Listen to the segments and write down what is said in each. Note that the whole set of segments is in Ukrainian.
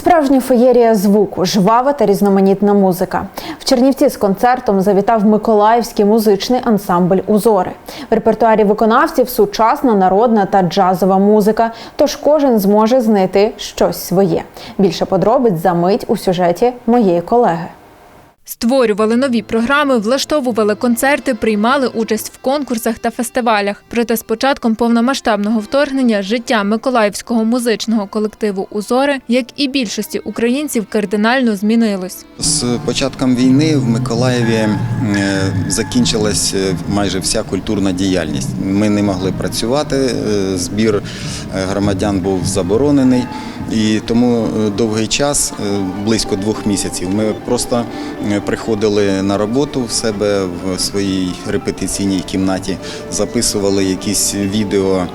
Справжня феєрія звуку, жвава та різноманітна музика. В Чернівці з концертом завітав Миколаївський музичний ансамбль Узори. В репертуарі виконавців сучасна народна та джазова музика. Тож кожен зможе знайти щось своє. Більше подробиць за мить у сюжеті моєї колеги. Створювали нові програми, влаштовували концерти, приймали участь в конкурсах та фестивалях. Проте з початком повномасштабного вторгнення життя миколаївського музичного колективу Узори, як і більшості українців, кардинально змінилось. З початком війни в Миколаєві е, закінчилась е, майже вся культурна діяльність. Ми не могли працювати, е, збір громадян був заборонений. І тому довгий час, близько двох місяців, ми просто приходили на роботу в себе в своїй репетиційній кімнаті, записували якісь відео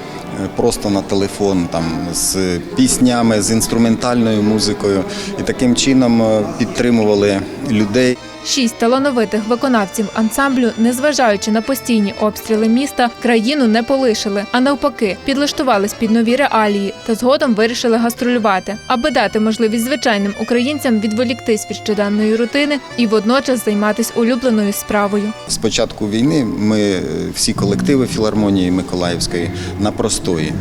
просто на телефон, там з піснями, з інструментальною музикою, і таким чином е, підтримували людей. Шість талановитих виконавців ансамблю, незважаючи на постійні обстріли міста, країну не полишили, а навпаки, підлаштувались під нові реалії та згодом вирішили гастролювати, аби дати можливість звичайним українцям відволіктись від щоденної рутини і водночас займатися улюбленою справою. З початку війни ми е, всі колективи філармонії Миколаївської на простої.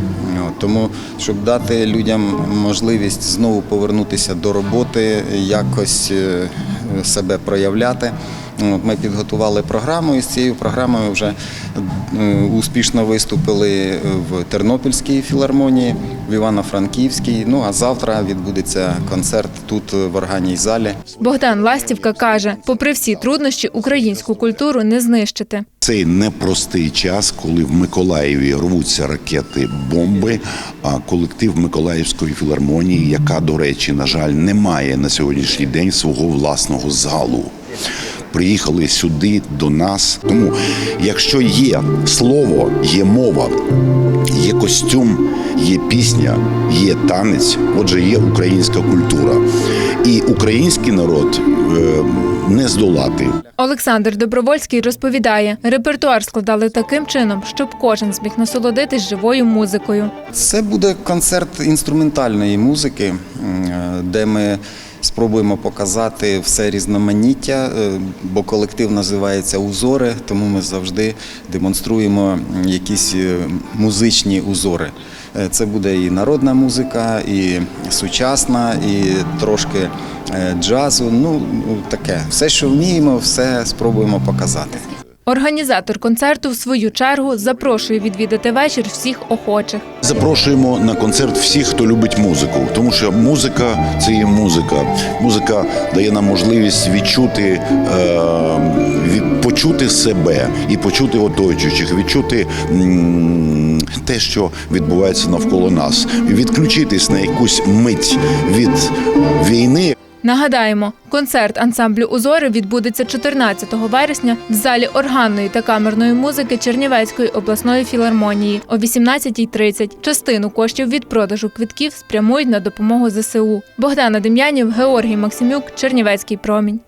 Тому, щоб дати людям можливість знову повернутися до роботи, якось е, себе проявляти. Ми підготували програму і з цією програмою вже е, успішно виступили в Тернопільській філармонії, в Івано-Франківській. Ну а завтра відбудеться концерт тут в органній залі. Богдан Ластівка каже: попри всі труднощі, українську культуру не знищити. Цей непростий час, коли в Миколаєві рвуться ракети, бомби. А колектив Миколаївської філармонії, яка, до речі, на жаль, не має на сьогоднішній день свого власного залу. Приїхали сюди до нас. Тому, якщо є слово, є мова, є костюм, є пісня, є танець, отже, є українська культура. І український народ е, не здолати. Олександр Добровольський розповідає, репертуар складали таким чином, щоб кожен зміг насолодитись живою музикою. Це буде концерт інструментальної музики, е, де ми спробуємо показати все різноманіття, е, бо колектив називається Узори, тому ми завжди демонструємо якісь е, музичні узори. Е, Це буде і народна музика, і сучасна, і трошки джазу. Ну таке, все, що вміємо, все спробуємо показати. Організатор концерту, в свою чергу, запрошує відвідати вечір всіх охочих. Запрошуємо на концерт всіх, хто любить музику, тому що музика це є музика. Музика дає нам можливість відчути, е, почути себе і почути оточуючих, відчути те, що відбувається навколо нас, відключитись на якусь мить від війни. Нагадаємо, концерт ансамблю Узори відбудеться 14 вересня в залі органної та камерної музики Чернівецької обласної філармонії о 18.30. Частину коштів від продажу квитків спрямують на допомогу ЗСУ. Богдана Дем'янів, Георгій Максимюк, Чернівецький промінь.